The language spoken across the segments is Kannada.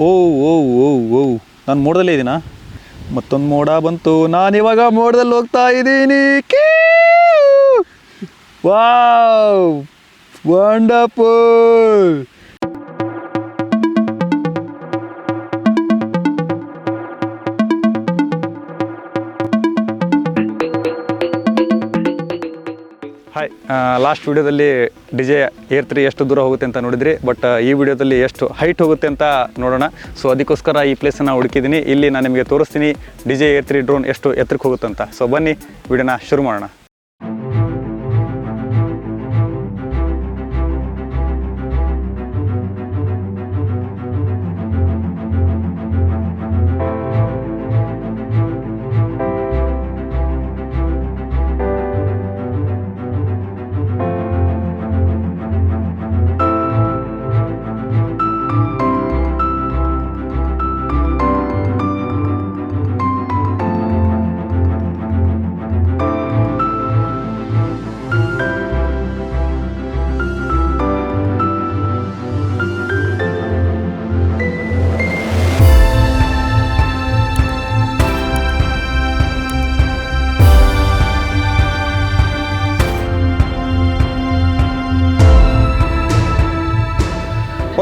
ಓ ಓ ಓ ಓ ನಾನು ಮೋಡದಲ್ಲೇ ಇದ್ದೀನಾ ಮತ್ತೊಂದು ಮೋಡ ಬಂತು. ನಾನು ಇವಾಗ ಮೋಡದಲ್ಲಿ ಹೋಗ್ತಾ ಇದ್ದೀನಿ. ವಾವ್. ವಂಡರ್ಫುಲ್. ಲಾಸ್ಟ್ ವಿಡಿಯೋದಲ್ಲಿ ಡಿಜೆ ಏರ್ ತ್ರೀ ಎಷ್ಟು ದೂರ ಹೋಗುತ್ತೆ ಅಂತ ನೋಡಿದ್ರಿ ಬಟ್ ಈ ವಿಡಿಯೋದಲ್ಲಿ ಎಷ್ಟು ಹೈಟ್ ಹೋಗುತ್ತೆ ಅಂತ ನೋಡೋಣ. ಸೊ ಅದಕ್ಕೋಸ್ಕರ ಈ ಪ್ಲೇಸನ್ನು ಹುಡುಕಿದ್ದೀನಿ. ಇಲ್ಲಿ ನಾನು ನಿಮಗೆ ತೋರಿಸ್ತೀನಿ ಡಿಜೆ ಏರ್ ತ್ರೀ ಡ್ರೋನ್ ಎಷ್ಟು ಎತ್ತರಕ್ಕೆ ಹೋಗುತ್ತೆ ಅಂತ. ಸೊ ಬನ್ನಿ, ವಿಡಿಯೋನ ಶುರು ಮಾಡೋಣ.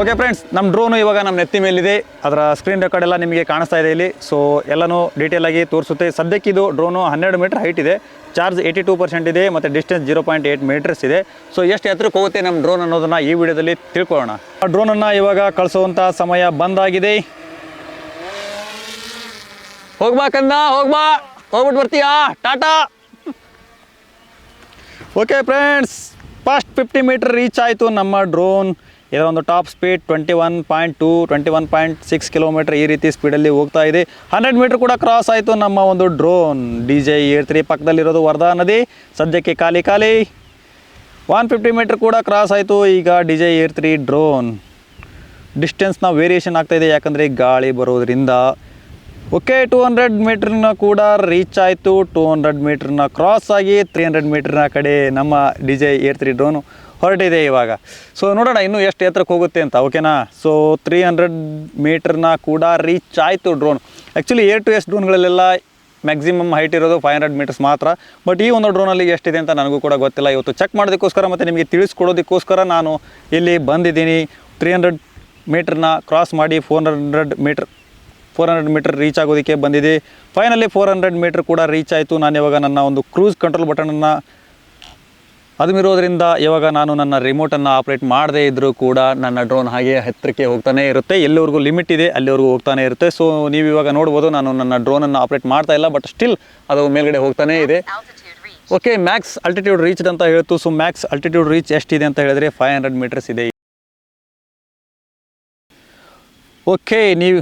ಓಕೆ ಫ್ರೆಂಡ್ಸ್ ನಮ್ಮ ಡ್ರೋನು ಇವಾಗ ನಮ್ಮ ನೆತ್ತಿ ಮೇಲಿದೆ. ಅದರ ಸ್ಕ್ರೀನ್ ರೆಕಾರ್ಡ್ ಎಲ್ಲ ನಿಮಗೆ ಕಾಣಿಸ್ತಾ ಇದೆ ಇಲ್ಲಿ. ಸೊ ಎಲ್ಲನೂ ಡೀಟೇಲ್ ಆಗಿ ತೋರಿಸುತ್ತೆ. ಸದ್ಯಕ್ಕೆ ಇದು ಡ್ರೋನು ಹನ್ನೆರಡು ಮೀಟರ್ ಹೈಟ್ ಇದೆ. ಚಾರ್ಜ್ ಏಯ್ಟಿ ಟೂ ಪರ್ಸೆಂಟ್ ಇದೆ ಮತ್ತು distance zero point eight metres ಇದೆ. ಸೊ ಎಷ್ಟು ಎತ್ತರಕ್ಕೆ ಹೋಗುತ್ತೆ ನಮ್ಮ ಡ್ರೋನ್ ಅನ್ನೋದನ್ನು ಈ ವಿಡಿಯೋದಲ್ಲಿ ತಿಳ್ಕೊಳ್ಳೋಣ. ಆ ಡ್ರೋನನ್ನು ಇವಾಗ ಕಳಿಸುವಂಥ ಸಮಯ ಬಂದಾಗಿದೆ. ಹೋಗ್ಬಾ ಕಂದ, ಹೋಗ್ಬಾ. ಹೋಗ್ಬಿಟ್ಟು ಬರ್ತೀಯಾ? Tata. Okay friends first fifty metre reach ಆಯಿತು ನಮ್ಮ ಡ್ರೋನ್ ಇದರ ಒಂದು top speed twenty one point two, twenty one point six kilometre ಈ ರೀತಿ ಸ್ಪೀಡಲ್ಲಿ ಹೋಗ್ತಾ ಇದೆ. ಹಂಡ್ರೆಡ್ ಮೀಟರ್ ಕೂಡ ಕ್ರಾಸ್ ಆಯಿತು ನಮ್ಮ ಒಂದು drone D J air three ಪಕ್ಕದಲ್ಲಿರೋದು Wardha ನದಿ. ಸದ್ಯಕ್ಕೆ ಖಾಲಿ ಖಾಲಿ ಒನ್ ಫಿಫ್ಟಿ ಮೀಟರ್ ಕೂಡ ಕ್ರಾಸ್ ಆಯಿತು. ಈಗ D J air three drone ಡಿಸ್ಟೆನ್ಸ್ನ variation ಆಗ್ತಾಯಿದೆ ಯಾಕಂದರೆ ಗಾಳಿ ಬರೋದ್ರಿಂದ. ಓಕೆ ಟೂ ಹಂಡ್ರೆಡ್ ಮೀಟ್ರನ್ನ ಕೂಡ ರೀಚ್ ಆಯಿತು. ಟೂ ಹಂಡ್ರೆಡ್ ಮೀಟ್ರನ್ನ ಕ್ರಾಸ್ ಆಗಿ ತ್ರೀ ಹಂಡ್ರೆಡ್ ಮೀಟ್ರನ್ನ ಕಡೆ ನಮ್ಮ D J air three drone ಹೊರಟಿದೆ ಇವಾಗ. ಸೊ ನೋಡೋಣ ಇನ್ನೂ ಎಷ್ಟು ಎತ್ತರಕ್ಕೆ ಹೋಗುತ್ತೆ ಅಂತ ಓಕೆನಾ ಸೊ ತ್ರೀ ಹಂಡ್ರೆಡ್ ಮೀಟ್ರನ್ನ ಕೂಡ ರೀಚ್ ಆಯಿತು drone actually air two S ಡ್ರೋನ್ಗಳಲ್ಲೆಲ್ಲ maximum height ಇರೋದು ಫೈವ್ ಹಂಡ್ರೆಡ್ ಮೀಟರ್ಸ್ ಮಾತ್ರ. ಬಟ್ ಈ ಒಂದು ಡ್ರೋನಲ್ಲಿ ಎಷ್ಟಿದೆ ಅಂತ ನನಗೂ ಕೂಡ ಗೊತ್ತಿಲ್ಲ. ಇವತ್ತು ಚೆಕ್ ಮಾಡೋದಕ್ಕೋಸ್ಕರ ಮತ್ತು ನಿಮಗೆ ತಿಳಿಸ್ಕೊಡೋದಕ್ಕೋಸ್ಕರ ನಾನು ಇಲ್ಲಿ ಬಂದಿದ್ದೀನಿ. ತ್ರೀ ಹಂಡ್ರೆಡ್ ಮೀಟ್ರನ್ನ ಕ್ರಾಸ್ ಮಾಡಿ four hundred metre four hundred metre reach ಆಗೋದಕ್ಕೆ ಬಂದಿದೆ. ಫೈನಲಿ ಫೋರ್ ಹಂಡ್ರೆಡ್ ಮೀಟರ್ ಕೂಡ ರೀಚ್ ಆಯಿತು. ನಾನು ಇವಾಗ ನನ್ನ ಒಂದು ಕ್ರೂಸ್ ಕಂಟ್ರೋಲ್ ಬಟನನ್ನು ಅದುಮಿರೋದ್ರಿಂದ ಇವಾಗ ನಾನು ನನ್ನ ರಿಮೋಟನ್ನು ಆಪ್ರೇಟ್ ಮಾಡದೇ ಇದ್ದರೂ ಕೂಡ ನನ್ನ ಡ್ರೋನ್ ಹಾಗೆ ಹತ್ತಿರಕ್ಕೆ ಹೋಗ್ತಾನೆ ಇರುತ್ತೆ. ಎಲ್ಲಿವರೆಗೂ ಲಿಮಿಟ್ ಇದೆ ಅಲ್ಲಿವರೆಗೂ ಹೋಗ್ತಾನೆ ಇರುತ್ತೆ. ಸೊ ನೀವು ಇವಾಗ ನೋಡ್ಬೋದು ನಾನು ನನ್ನ ಡ್ರೋನನ್ನು ಆಪ್ರೇಟ್ ಮಾಡ್ತಾ ಇಲ್ಲ ಬಟ್ ಸ್ಟಿಲ್ ಅದು ಮೇಲ್ಗಡೆ ಹೋಗ್ತಾನೇ ಇದೆ. ಓಕೆ ಮ್ಯಾಕ್ಸ್ ಅಲ್ಟಿಟ್ಯೂಡ್ ರೀಚ್ಡ್ ಅಂತ ಹೇಳ್ತು. ಸೊ ಮ್ಯಾಕ್ಸ್ ಅಲ್ಟಿಟ್ಯೂಡ್ ರೀಚ್ ಎಷ್ಟಿದೆ ಅಂತ ಹೇಳಿದ್ರೆ ಫೈವ್ ಹಂಡ್ರೆಡ್ ಮೀಟರ್ಸ್ ಇದೆ. ಓಕೆ ನೀವು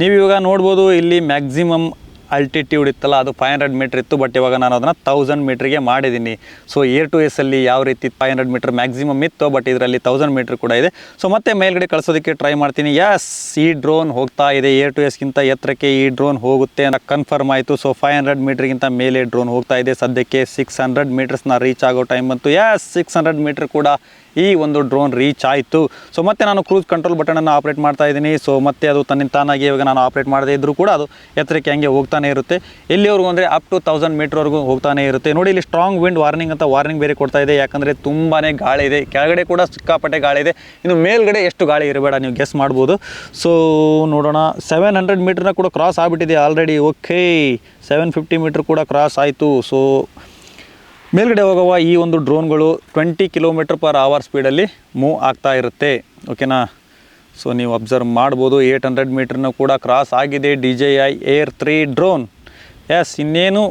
ನೀವು ಇವಾಗ ನೋಡ್ಬೋದು ಇಲ್ಲಿ ಮ್ಯಾಕ್ಸಿಮಮ್ ಅಲ್ಟಿಟ್ಯೂಡ್ ಇತ್ತಲ್ಲ, ಅದು ಫೈವ್ ಹಂಡ್ರೆಡ್ ಮೀಟ್ರ್ ಇತ್ತು ಬಟ್ ಇವಾಗ ನಾನು ಅದನ್ನು ತೌಸಂಡ್ ಮೀಟ್ರಿಗೆ ಮಾಡಿದ್ದೀನಿ ಸೊ ಏರ್ ಟು ಎಸ್ಸಲ್ಲಿ ಯಾವ ರೀತಿ ಫೈವ್ ಹಂಡ್ರೆಡ್ ಮೀಟ್ರ್ ಮ್ಯಾಕ್ಸಿಮಮ್ ಇತ್ತು ಬಟ್ ಇದರಲ್ಲಿ ತೌಸಂಡ್ ಮೀಟ್ರ್ ಕೂಡ ಇದೆ. ಸೊ ಮತ್ತೆ ಮೇಲ್ಗಡೆ ಕಳಿಸೋದಕ್ಕೆ ಟ್ರೈ ಮಾಡ್ತೀನಿ. ಯಸ್ ಈ ಡ್ರೋನ್ ಹೋಗ್ತಾ ಇದೆ. ಏರ್ ಟು ಎಸ್ಗಿಂತ ಎತ್ತರಕ್ಕೆ ಈ ಡ್ರೋನ್ ಹೋಗುತ್ತೆ ಅಂತ ಕನ್ಫರ್ಮ್ ಆಯಿತು. ಸೊ ಫೈವ್ ಹಂಡ್ರೆಡ್ ಮೀಟ್ರಿಗಿಂತ ಮೇಲೆ ಡ್ರೋನ್ ಹೋಗ್ತಾ ಇದೆ. ಸದ್ಯಕ್ಕೆ ಸಿಕ್ಸ್ ಹಂಡ್ರೆಡ್ ಮೀಟರ್ಸ್ನ ರೀಚ್ ಆಗೋ ಟೈಮ್ ಬಂತು. ಯಸ್ ಸಿಕ್ಸ್ ಹಂಡ್ರೆಡ್ ಮೀಟ್ರ್ ಕೂಡ ಈ ಒಂದು ಡ್ರೋನ್ ರೀಚ್ ಆಯಿತು. ಸೊ ಮತ್ತೆ ನಾನು ಕ್ರೂಸ್ ಕಂಟ್ರೋಲ್ ಬಟನನ್ನು ಆಪ್ರೇಟ್ ಮಾಡ್ತಾ ಇದ್ದೀನಿ. ಸೊ ಮತ್ತೆ ಅದು ತನ್ನಿಂದ ತಾನಾಗಿ ಇವಾಗ ನಾನು ಆಪ್ರೇಟ್ ಮಾಡದೇ ಇದ್ದರೂ ಕೂಡ ಅದು ಎತ್ತರಕ್ಕೆ ಹಂಗೆ ಹೋಗ್ತಾನೆ ಇರುತ್ತೆ. ಎಲ್ಲಿವರೆಗೂ ಅಂದರೆ ಅಪ್ ಟು ತೌಸಂಡ್ ಮೀಟ್ರ್ವರೆಗೂ ಹೋಗ್ತಾನೆ ಇರುತ್ತೆ. ನೋಡಿ, ಇಲ್ಲಿ ಸ್ಟ್ರಾಂಗ್ ವಿಂಡ್ ವಾರ್ನಿಂಗ್ ಅಂತ ವಾರ್ನಿಂಗ್ ಬೇರೆ ಕೊಡ್ತಾ ಇದೆ. ಯಾಕಂದರೆ ತುಂಬಾ ಗಾಳಿ ಇದೆ. ಕೆಳಗಡೆ ಕೂಡ ಸಿಕ್ಕಾಪಟ್ಟೆ ಗಾಳಿ ಇದೆ. ಇನ್ನು ಮೇಲ್ಗಡೆ ಎಷ್ಟು ಗಾಳಿ ಇರಬೇಡ, ನೀವು ಗೆಸ್ ಮಾಡ್ಬೋದು. ಸೊ ನೋಡೋಣ. ಸೆವೆನ್ ಹಂಡ್ರೆಡ್ ಮೀಟ್ರ್ನ ಕೂಡ ಕ್ರಾಸ್ ಆಗಿಬಿಟ್ಟಿದೆ already okay seven fifty metre ಕೂಡ ಕ್ರಾಸ್ ಆಯಿತು. ಸೊ ಮೇಲ್ಗಡೆ ಹೋಗುವ ಈ ಒಂದು ಡ್ರೋನ್ಗಳು ಟ್ವೆಂಟಿ ಕಿಲೋಮೀಟರ್ ಪರ್ ಅವರ್ ಸ್ಪೀಡಲ್ಲಿ ಮೂವ್ ಆಗ್ತಾ ಇರುತ್ತೆ. ಓಕೆನಾ? ಸೊ ನೀವು ಅಬ್ಸರ್ವ್ ಮಾಡ್ಬೋದು. ಏಯ್ಟ್ ಹಂಡ್ರೆಡ್ ಮೀಟ್ರನ್ನ ಕೂಡ ಕ್ರಾಸ್ ಆಗಿದೆ. D J I air three drone. Yes, ಇನ್ನೇನು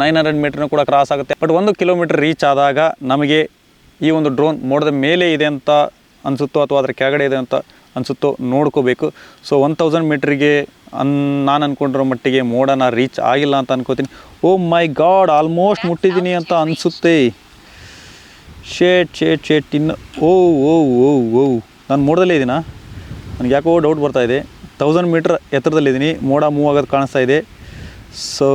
ನೈನ್ ಹಂಡ್ರೆಡ್ ಮೀಟ್ರ್ನ ಕೂಡ ಕ್ರಾಸ್ ಆಗುತ್ತೆ. ಬಟ್ ಒಂದು ಕಿಲೋಮೀಟರ್ ರೀಚ್ ಆದಾಗ ನಮಗೆ ಈ ಒಂದು ಡ್ರೋನ್ ಮೋಡದ ಮೇಲೆ ಇದೆ ಅಂತ ಅನಿಸುತ್ತೋ ಅಥವಾ ಅದರ ಕೆಳಗಡೆ ಇದೆ ಅಂತ ಅನಿಸುತ್ತೋ ನೋಡ್ಕೋಬೇಕು. ಸೊ ಒನ್ ತೌಸಂಡ್ ಮೀಟ್ರಿಗೆ ಅನ್, ನಾನು ಅಂದ್ಕೊಂಡಿರೋ ಮಟ್ಟಿಗೆ ಮೋಡನ ರೀಚ್ ಆಗಿಲ್ಲ ಅಂತ ಅನ್ಕೋತೀನಿ. ಓ ಮೈ ಗಾಡ್, ಆಲ್ಮೋಸ್ಟ್ ಮುಟ್ಟಿದ್ದೀನಿ ಅಂತ ಅನಿಸುತ್ತೆ. ಶೇಟ್ ಶೇಟ್ ಶೇಟ್, ಇನ್ನು, ಓ ಓ ಓ ಓ, ನಾನು ಮೋಡದಲ್ಲೇ ಇದ್ದೀನಾ ನನಗೆ ಯಾಕೋ ಡೌಟ್ ಬರ್ತಾ ಇದೆ. ತೌಸಂಡ್ ಮೀಟ್ರ್ ಎತ್ತರದಲ್ಲಿದ್ದೀನಿ ಮೋಡ ಮೂವ್ ಆಗೋದು ಕಾಣಿಸ್ತಾ ಇದೆ. ಸೊ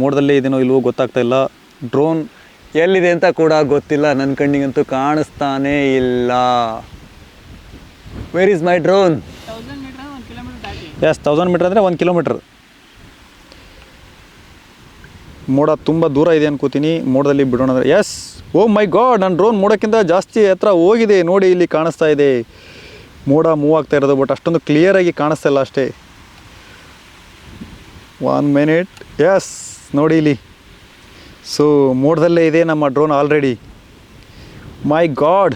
ಮೋಡದಲ್ಲೇ ಇದೀನೋ ಇಲ್ವೋ ಗೊತ್ತಾಗ್ತಾ ಇಲ್ಲ. ಡ್ರೋನ್ ಎಲ್ಲಿದೆ ಅಂತ ಕೂಡ ಗೊತ್ತಿಲ್ಲ. ನನ್ನ ಕಣ್ಣಿಗಂತೂ ಕಾಣಿಸ್ತಾನೇ ಇಲ್ಲ. Where is my drone yes thousand metre ಅಂದರೆ ಒಂದು ಕಿಲೋಮೀಟ್ರ್ ಮೋಡ ತುಂಬ ದೂರ ಇದೆ ಅನ್ಕೋತೀನಿ. ಮೋಡದಲ್ಲಿ ಬಿಡೋಣ ಅಂದರೆ ಎಸ್, ಓ ಮೈ ಗಾಡ್ ನನ್ನ ಡ್ರೋನ್ ಮೋಡಕ್ಕಿಂತ ಜಾಸ್ತಿ ಹತ್ರ ಹೋಗಿದೆ. ನೋಡಿ, ಇಲ್ಲಿ ಕಾಣಿಸ್ತಾ ಇದೆ. ಮೋಡ ಮೂವ್ ಆಗ್ತಾ ಇರೋದು ಬಟ್ ಅಷ್ಟೊಂದು ಕ್ಲಿಯರಾಗಿ ಕಾಣಿಸ್ತಾ ಇಲ್ಲ ಅಷ್ಟೇ. ಒನ್ ಮಿನಿಟ್ ಎಸ್, ನೋಡಿ ಇಲ್ಲಿ. ಸೊ ಮೋಡದಲ್ಲೇ ಇದೆ ನಮ್ಮ drone already my god,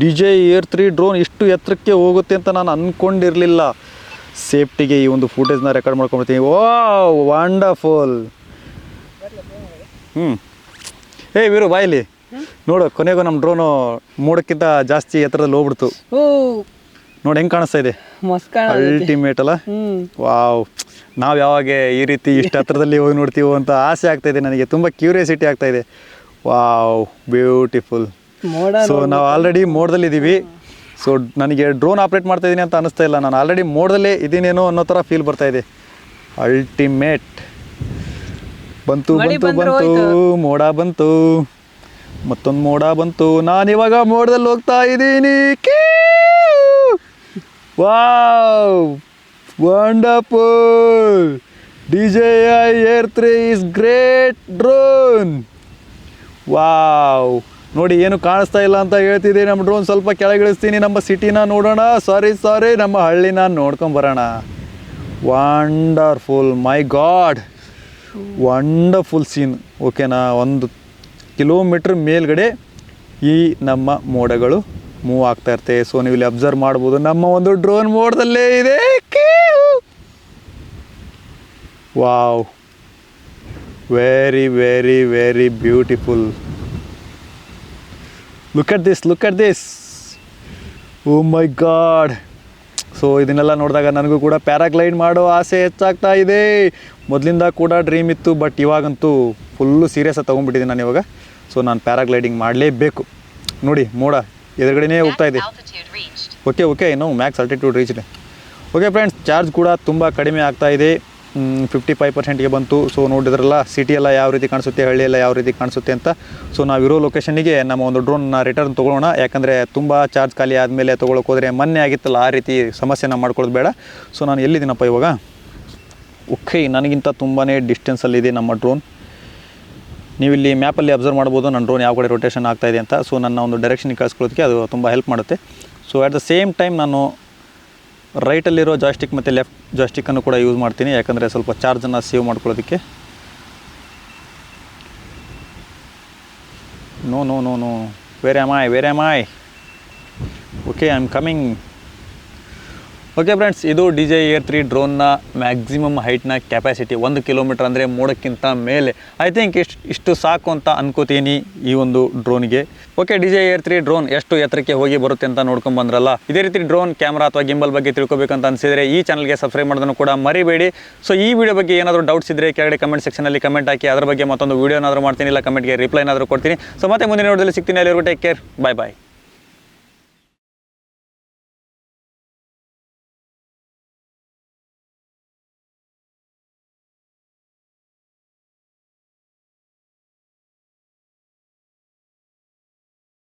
D J air three drone ಇಷ್ಟು ಎತ್ತರಕ್ಕೆ ಹೋಗುತ್ತೆ ಅಂತ ನಾನು ಅಂದ್ಕೊಂಡಿರಲಿಲ್ಲ ಸೇಫ್ಟಿಗೆ ಈ ಒಂದು ಫುಟೇಜ್ನ ರೆಕಾರ್ಡ್ ಮಾಡ್ಕೊಂಡ್ಬಿಡ್ತೀನಿ. ಓ ವಂಡರ್ಫುಲ್ ಹ್ಞೂ ಏ ವೀರು ಬಾಯಿಲಿ ನೋಡು ಕೊನೆಗೂ ನಮ್ಮ ಡ್ರೋನು ಮೂಡಕ್ಕಿಂತ ಜಾಸ್ತಿ ಎತ್ತರದಲ್ಲಿ ಹೋಗ್ಬಿಡ್ತು. ನೋಡಿ ಹೆಂಗೆ ಕಾಣಿಸ್ತಾ ಇದೆ? ಅಲ್ಟಿಮೇಟ್ ಅಲ್ಲ? ವಾವ್ ನಾವು ಯಾವಾಗ ಈ ರೀತಿ ಇಷ್ಟು ಹತ್ರದಲ್ಲಿ ಹೋಗಿ ನೋಡ್ತೀವೋ ಅಂತ ಆಸೆ ಆಗ್ತಾ ಇದೆ. ನನಗೆ ತುಂಬ ಕ್ಯೂರಿಯಾಸಿಟಿ ಆಗ್ತಾ ಇದೆ. ವಾವ್ ಬ್ಯೂಟಿಫುಲ್ ಸೊ ನಾವು ಆಲ್ರೆಡಿ ಮೋಡದಲ್ಲಿದ್ದೀವಿ. ಸೊ ನನಗೆ ಡ್ರೋನ್ ಆಪ್ರೇಟ್ ಮಾಡ್ತಾ ಇದ್ದೀನಿ ಅಂತ ಅನಿಸ್ತಾ ಇಲ್ಲ. ನಾನು ಆಲ್ರೆಡಿ ಮೋಡದಲ್ಲೇ ಇದ್ದೀನೇನೋ ಅನ್ನೋ ಥರ ಫೀಲ್ ಬರ್ತಾ ಇದೆ. ಅಲ್ಟಿಮೇಟ್ ಬಂತು ಬಂತು ಬಂತು ಮೋಡ ಬಂತು. ಮತ್ತೊಂದು ಮೋಡ ಬಂತು. ನಾನಿವಾಗ ಮೋಡದಲ್ಲಿ ಹೋಗ್ತಾ ಇದ್ದೀನಿ. Wow wonderful D J I air three is great drone wow ನೋಡಿ ಏನು ಕಾಣಿಸ್ತಾ ಇಲ್ಲ ಅಂತ ಹೇಳ್ತಿದ್ದೆ ನಮ್ಮ ಡ್ರೋನ್ ಸ್ವಲ್ಪ ಕೆಳಗಿಳಿಸ್ತೀನಿ. ನಮ್ಮ ಸಿಟಿನ ನೋಡೋಣ. ಸಾರಿ ಸಾರಿ ನಮ್ಮ ಹಳ್ಳಿನ ನೋಡ್ಕೊಂಬರೋಣ wonderful my god wonderful scene ಓಕೆನಾ ಒಂದು ಕಿಲೋಮೀಟ್ರ್ ಮೇಲ್ಗಡೆ ಈ ನಮ್ಮ ಮೋಡಗಳು ಮೂವ್ ಆಗ್ತಾ ಇರ್ತವೆ ಸೊ ನೀವು ಇಲ್ಲಿ ಅಬ್ಸರ್ವ್ ಮಾಡ್ಬೋದು. ನಮ್ಮ ಒಂದು ಡ್ರೋನ್ ಮೋಡದಲ್ಲೇ ಇದೆ. Wow very very very beautiful look at this look at this oh my god so ಇದನ್ನೆಲ್ಲ ನೋಡಿದಾಗ ನನಗೂ ಕೂಡ ಪ್ಯಾರಾಗ್ಲೈಡ್ ಮಾಡೋ ಆಸೆ ಹೆಚ್ಚಾಗ್ತಾ ಇದೆ. ಮೊದಲಿಂದ ಕೂಡ ಡ್ರೀಮ್ ಇತ್ತು ಬಟ್ ಇವಾಗಂತೂ ಫುಲ್ಲು ಸೀರಿಯಸ್ಸಾಗಿ ತೊಗೊಂಡ್ಬಿಟ್ಟಿದ್ದೀನಿ ನಾನು ಇವಾಗ. ಸೊ ನಾನು ಪ್ಯಾರಾಗ್ಲೈಡಿಂಗ್ ಮಾಡಲೇಬೇಕು. ನೋಡಿ ಮೋಡ ಎದುರುಗಡೆನೇ ಹೋಗ್ತಾ ಇದೆ. ಓಕೆ ಓಕೆ ಇನ್ನೂ ಮ್ಯಾಕ್ಸ್ ಅಲ್ಟಿಟ್ಯೂಡ್ ರೀಚ್ ಇದೆ ಓಕೆ ಫ್ರೆಂಡ್ಸ್ ಚಾರ್ಜ್ ಕೂಡ ತುಂಬ ಕಡಿಮೆ ಆಗ್ತಾ ಇದೆ. ಫಿಫ್ಟಿ ಫೈವ್ ಪರ್ಸೆಂಟ್ಗೆ ಬಂತು. ಸೊ ನೋಡಿದ್ರಲ್ಲ ಸಿಟಿ ಎಲ್ಲ ಯಾವ ರೀತಿ ಕಾಣಿಸುತ್ತೆ, ಹಳ್ಳಿಯೆಲ್ಲ ಯಾವ ರೀತಿ ಕಾಣಿಸುತ್ತೆ ಅಂತ. ಸೊ ನಾವಿರೋ ಲೊಕೇಶನಿಗೆ ನಮ್ಮ ಒಂದು ಡ್ರೋನ್ನ ರಿಟರ್ನ್ ತೊಗೊಳ್ಳೋಣ. ಯಾಕಂದರೆ ತುಂಬ ಚಾರ್ಜ್ ಖಾಲಿ ಆದಮೇಲೆ ತೊಗೊಳಕ್ಕೆ ಹೋದರೆ ಮೊನ್ನೆ ಆಗಿತ್ತಲ್ಲ, ಆ ರೀತಿ ಸಮಸ್ಯೆನ ಮಾಡ್ಕೊಳ್ಳೋದು ಬೇಡ. ಸೊ ನಾನು ಎಲ್ಲಿದ್ದೀನಪ್ಪ ಇವಾಗ? ಓಕೆ ನನಗಿಂತ ತುಂಬಾ ಡಿಸ್ಟೆನ್ಸಲ್ಲಿದೆ ನಮ್ಮ ಡ್ರೋನ್ ನೀವು ಇಲ್ಲಿ ಮ್ಯಾಪಲ್ಲಿ ಅಬ್ಸರ್ವ್ ಮಾಡ್ಬೋದು, ನನ್ನ ಡ್ರೋನ್ ಯಾವ ಕಡೆ ರೊಟೇಷನ್ ಆಗ್ತಾಯಿದೆ ಅಂತ. ಸೊ ನನ್ನ ಒಂದು ಡೈರೆಕ್ಷನ್ ಕಳಿಸ್ಕೊಳ್ಳೋದಕ್ಕೆ ಅದು ತುಂಬ ಹೆಲ್ಪ್ ಮಾಡುತ್ತೆ. So at the same time ನಾನು ರೈಟಲ್ಲಿರೋ ಜಾಸ್ಟಿಕ್ ಮತ್ತು ಲೆಫ್ಟ್ ಜಾಸ್ಟಿಕ್ಕನ್ನು ಕೂಡ ಯೂಸ್ ಮಾಡ್ತೀನಿ. ಯಾಕಂದರೆ ಸ್ವಲ್ಪ ಚಾರ್ಜನ್ನು ಸೇವ್ ಮಾಡ್ಕೊಳ್ಳೋದಕ್ಕೆ. No no no no where am I where am I okay I am coming okay friends ಇದು ಡಿ ಜೆ ಏರ್ ತ್ರೀ ಡ್ರೋನ್ನ ಮ್ಯಾಕ್ಸಿಮಮ್ ಹೈಟ್ನ ಕೆಪಾಸಿಟಿ ಒಂದು ಕಿಲೋಮೀಟರ್ ಅಂದರೆ ಮೂಡಕ್ಕಿಂತ ಮೇಲೆ. ಐ ಥಿಂಕ್ ಇಷ್ಟು ಇಷ್ಟು ಸಾಕು ಅಂತ ಅನ್ಕೋತೀನಿ ಈ ಒಂದು ಡ್ರೋನ್ಗೆ okay D J Air three drone ಎಷ್ಟು ಎತ್ತರಕ್ಕೆ ಹೋಗಿ ಬರುತ್ತೆ ಅಂತ ನೋಡ್ಕೊಂಡ್ ಬಂದ್ರಲ್ಲ? ಇದೇ ರೀತಿ ಡ್ರೋನ್ ಕ್ಯಾಮ್ರಾ ಅಥವಾ ಗಿಂಬಲ್ ಬಗ್ಗೆ ತಿಳ್ಕೊಬೇಕಂತ ಅನಿಸಿದರೆ ಈ ಚಾನಲ್ಗೆ ಸಬ್ಸ್ಕ್ರೈಬ್ ಮಾಡೋದನ್ನು ಕೂಡ ಮರಿಬೇಡಿ. ಸೊ ಈ ವಿಡಿಯೋ ಬಗ್ಗೆ ಏನಾದರೂ ಡೌಟ್ಸ್ ಇದ್ದರೆ ಕೆಳಗಡೆ ಕಮೆಂಟ್ ಸೆಕ್ಷನಲ್ಲಿ ಕಮೆಂಟ್ ಹಾಕಿ, ಅದರ ಬಗ್ಗೆ ಮತ್ತೊಂದು ವೀಡಿಯೋ ಏನಾದರೂ ಮಾಡ್ತೀನಿ, ಇಲ್ಲ ಕಮೆಂಟ್ಗೆ ರಿಪ್ಲೈ ಏನಾದರೂ ಕೊಡ್ತೀನಿ. ಸೊ ಮತ್ತೆ ಮುಂದಿನ ವಿಡಿಯೋದಲ್ಲಿ ಸಿಗ್ತೀನಿ. ಅಲ್ಲಿವರೆಗೂ ಟೇಕ್ ಕೇರ್ ಬಾಯ್ ಬಾಯ್